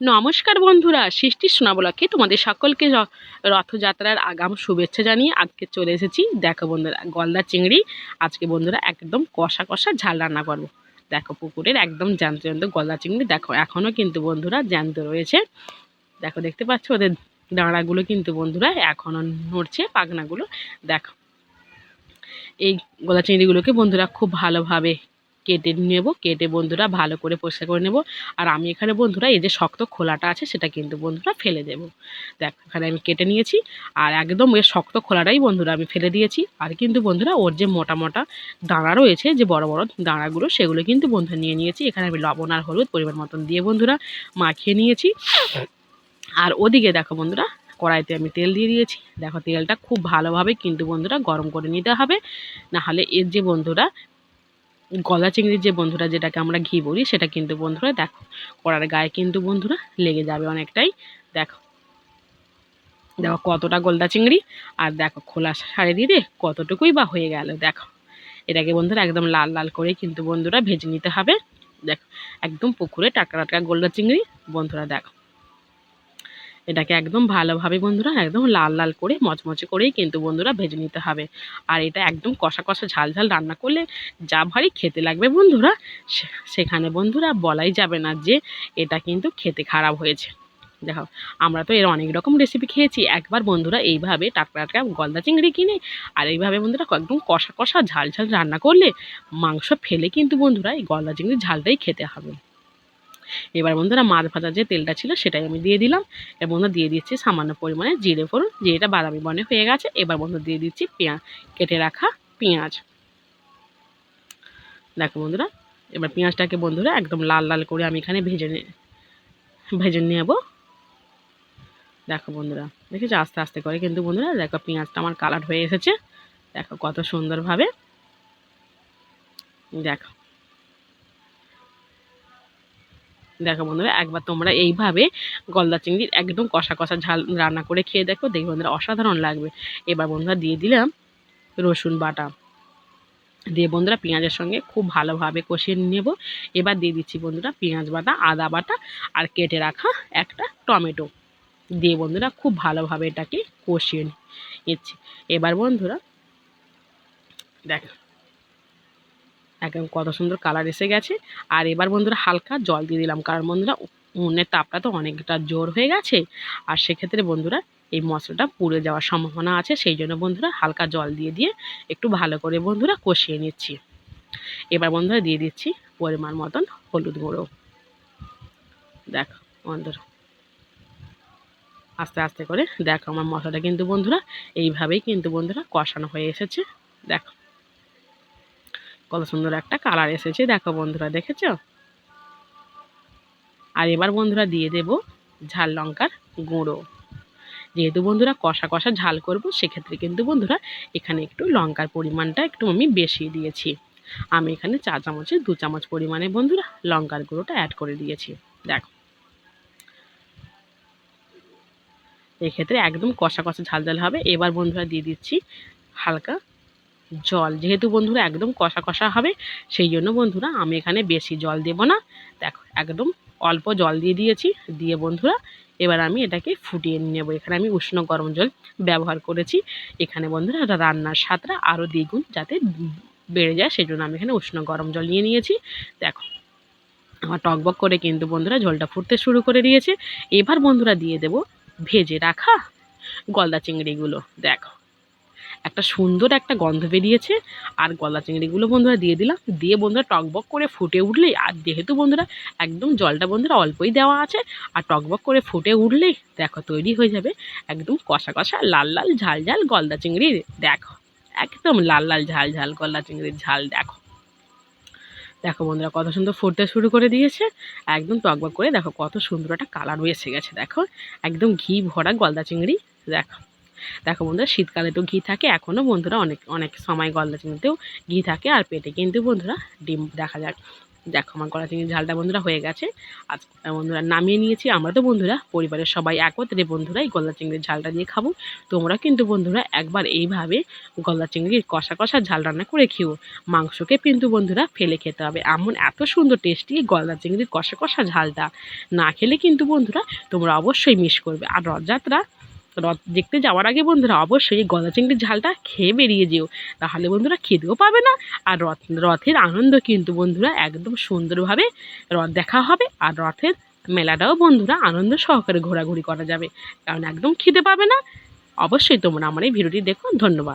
নমস্কার বন্ধুরা, সৃষ্টি সোনাবলাকে তোমাদের সকলকে রথযাত্রার আগাম শুভেচ্ছা জানিয়ে আজকে চলে এসেছি। দেখো বন্ধুরা, গলদা চিংড়ি। আজকে বন্ধুরা একদম কষা কষা ঝাল রান্না করব। দেখো পুকুরের একদম জ্যান্ত জ্যান্ত গলদা চিংড়ি। দেখো এখনও কিন্তু বন্ধুরা জ্যান্ত রয়েছে। দেখো, দেখতে পাচ্ছ ওদের দাঁড়াগুলো কিন্তু বন্ধুরা এখনও নড়ছে পাখনাগুলো। দেখো, এই গলা চিংড়িগুলোকে বন্ধুরা খুব ভালোভাবে কেটে নেব, কেটে বন্ধুরা ভালো করে পরিষ্কার করে নেব। আর আমি এখানে বন্ধুরা এই যে শক্ত খোলাটা আছে সেটা কিন্তু বন্ধুরা ফেলে দেব। দেখ, এখানে আমি কেটে নিয়েছি। আর একদম এর শক্ত খোলাটাই বন্ধুরা আমি ফেলে দিয়েছি। আর কিন্তু বন্ধুরা ওর যে মোটা মোটা দাঁড়া রয়েছে, যে বড় বড় দাঁড়াগুলো সেগুলো কিন্তু বন্ধুরা নিয়ে নিয়েছি। এখানে আমি লবণ আর হলুদ পরিমাণ মতন দিয়ে বন্ধুরা মাখিয়ে নিয়েছি। আর ওদিকে দেখো বন্ধুরা, কড়াইতে আমি তেল দিয়ে দিয়েছি। দেখো তেলটা খুব ভালোভাবে কিন্তু বন্ধুরা গরম করে নিতে হবে। নাহলে এর যে বন্ধুরা গলা চিংড়ির যে বন্ধুরা যেটাকে আমরা ঘি বলি, সেটা কিন্তু বন্ধুরা দেখো কড়ার গায়ে কিন্তু বন্ধুরা লেগে যাবে অনেকটাই, দেখো। দেখো কতটা গলদা চিংড়ি, আর দেখো খোলা সারে দিয়ে কতটুকুই বা হয়ে গেল, দেখো। এটাকে বন্ধুরা একদম লাল লাল করে কিন্তু বন্ধুরা ভেজে নিতে হবে, দেখো। একদম পুকুরে টাটকা টাটকা গলদা চিংড়ি, বন্ধুরা দেখো। এটাকে একদম ভালোভাবে বন্ধুরা একদম লাল লাল করে, মচমচে করেই কিন্তু বন্ধুরা ভেজে নিতে হবে। আর এটা একদম কষা কষা ঝাল ঝাল রান্না করলে যা ভারী খেতে লাগবে বন্ধুরা সেখানে বন্ধুরা বলাই যাবে না যে এটা কিন্তু খেতে খারাপ হয়েছে। দেখো, আমরা তো এর অনেক রকম রেসিপি খেয়েছি। একবার বন্ধুরা এইভাবে টাটকা টাটকা গলদা চিংড়ি কিনে আর এইভাবে বন্ধুরা একদম কষা কষা ঝাল ঝাল রান্না করলে মাংস ফেলে কিন্তু বন্ধুরা এই গলদা চিংড়ির ঝালটাই খেতে হবে। এবার বন্ধুরা মাছ ভাজার যে তেলটা ছিল সেটাই আমি দিয়ে দিলাম। এর বন্ধুরা দিয়ে দিচ্ছি সামান্য পরিমাণে জিরে ফোড়ন জিরেটা বাদামি বনে হয়ে গেছে। এবার বন্ধুরা দিয়ে দিচ্ছি পেঁয়াজ, কেটে রাখা পেঁয়াজ। দেখো বন্ধুরা, এবার পেঁয়াজটাকে বন্ধুরা একদম লাল লাল করে আমি এখানে ভেজে ভেজে নেব। দেখো বন্ধুরা, দেখেছ? আস্তে আস্তে করে কিন্তু বন্ধুরা দেখো পেঁয়াজটা আমার কালার হয়ে এসেছে। দেখো কত সুন্দরভাবে। দেখো দেখো বন্ধুরা, একবার তোমরা এইভাবে গলদা চিংড়ির একদম কষা কষা ঝাল রান্না করে খেয়ে দেখো দেখি বন্ধুরা অসাধারণ লাগবে। এবার বন্ধুরা দিয়ে দিলাম রসুন বাটা। দিয়ে বন্ধুরা পেঁয়াজের সঙ্গে খুব ভালোভাবে কষিয়ে নেব। এবার দিয়ে দিচ্ছি বন্ধুরা পেঁয়াজ বাটা, আদা বাটা আর কেটে রাখা একটা টমেটো। দিয়ে বন্ধুরা খুব ভালোভাবে এটাকে কষিয়ে নিচ্ছি। এবার বন্ধুরা দেখ একদম কত সুন্দর কালার এসে গেছে। আর এবার বন্ধুরা হালকা জল দিয়ে দিলাম, কারণ বন্ধুরা উনুনের তাপটা তো অনেকটা জোর হয়ে গেছে। আর সেক্ষেত্রে বন্ধুরা এই মশলাটা পুড়ে যাওয়ার সম্ভাবনা আছে, সেই জন্য বন্ধুরা হালকা জল দিয়ে দিয়ে একটু ভালো করে বন্ধুরা কষিয়ে নিচ্ছি। এবার বন্ধুরা দিয়ে দিচ্ছি পরিমাণ মতন হলুদ গুঁড়ো। দেখো বন্ধুরা, আস্তে আস্তে করে দেখো আমার মশলাটা কিন্তু বন্ধুরা এইভাবেই কিন্তু বন্ধুরা কষানো হয়ে এসেছে। দেখো কত সুন্দর একটা কালার এসেছে। দেখো বন্ধুরা, দেখেছ? আর এবার বন্ধুরা দিয়ে দেব ঝাল লঙ্কার গুঁড়ো। যেহেতু বন্ধুরা কষা কষা ঝাল করব, সেক্ষেত্রে কিন্তু বন্ধুরা এখানে একটু লঙ্কার পরিমাণটা একটু আমি বেশি দিয়েছি। আমি এখানে চা চামচে দু চামচ পরিমাণে বন্ধুরা লঙ্কার গুঁড়োটা অ্যাড করে দিয়েছি। দেখো। এক্ষেত্রে একদম কষা কষা ঝাল ঝাল হবে। এবার বন্ধুরা দিয়ে দিচ্ছি হালকা জল। যেহেতু বন্ধুরা একদম কষা কষা হবে, সেই জন্য বন্ধুরা আমি এখানে বেশি জল দেব না। দেখো, একদম অল্প জল দিয়ে দিয়েছি। দিয়ে বন্ধুরা, এবার আমি এটাকে ফুটিয়ে নেব। এখানে আমি উষ্ণ গরম জল ব্যবহার করেছি। এখানে বন্ধুরা রান্নার স্বাদটা আরও দ্বিগুণ যাতে বেড়ে যায় সেই জন্য আমি এখানে উষ্ণ গরম জল নিয়ে নিয়েছি। দেখো, আমার টকবক করে কিন্তু বন্ধুরা জলটা ফুটতে শুরু করে দিয়েছে। এবার বন্ধুরা দিয়ে দেব ভেজে রাখা গলদা চিংড়িগুলো। দেখো একটা সুন্দর একটা গন্ধ বেরিয়েছে। আর গলা চিংড়িগুলো বন্ধুরা দিয়ে দিলাম। দিয়ে বন্ধুরা টকবক করে ফুটে উঠলেই, আর যেহেতু বন্ধুরা একদম জলটা বন্ধুরা অল্পই দেওয়া আছে, আর টকবক করে ফুটে উঠলেই দেখো তৈরি হয়ে যাবে একদম কষা কষা লাল লাল ঝাল ঝাল গলদা চিংড়ির, দেখো, একদম লাল লাল ঝাল ঝাল গলদা চিংড়ির ঝাল, দেখো। দেখো বন্ধুরা কত সুন্দর ফুটতে শুরু করে দিয়েছে। একদম টকবক করে দেখো কত সুন্দর একটা কালার এসে গেছে, দেখো। একদম ঘি ভরা গলদা চিংড়ি, দেখো। দেখো বন্ধুরা, শীতকালে তো ঘি থাকে এখনও বন্ধুরা অনেক অনেক সময় গলদা চিংড়িতেও ঘি থাকে আর পেটে কিন্তু বন্ধুরা ডিম দেখা যাক। দেখো আমার গলা চিংড়ির ঝালটা বন্ধুরা হয়ে গেছে। আজ বন্ধুরা নামিয়ে নিয়েছি, আমরা তো বন্ধুরা পরিবারের সবাই একত্রে বন্ধুরা এই গলা চিংড়ির ঝালটা দিয়ে খাব। তোমরা কিন্তু বন্ধুরা একবার এইভাবে গলা চিংড়ির কষা কষা ঝাল রান্না করে খেও মাংসকে কিন্তু বন্ধুরা ফেলে খেতে হবে। এমন এত সুন্দর টেস্টি গলদা চিংড়ির কষা কষা ঝালটা না খেলে কিন্তু বন্ধুরা তোমরা অবশ্যই মিস করবে। আর রথযাত্রা রথ দেখতে যাওয়ার আগে বন্ধুরা অবশ্যই এই গলা চিংড়ির ঝালটা খেয়ে বেরিয়ে যেও। তাহলে বন্ধুরা খেতেও পাবে না, আর রথ, রথের আনন্দ কিন্তু বন্ধুরা একদম সুন্দরভাবে রথ দেখা হবে, আর রথের মেলাটাও বন্ধুরা আনন্দ সহকারে ঘোরাঘুরি করা যাবে। কারণ একদম খিদে পাবে না। অবশ্যই তোমরা আমার এই ভিডিওটি দেখো। ধন্যবাদ।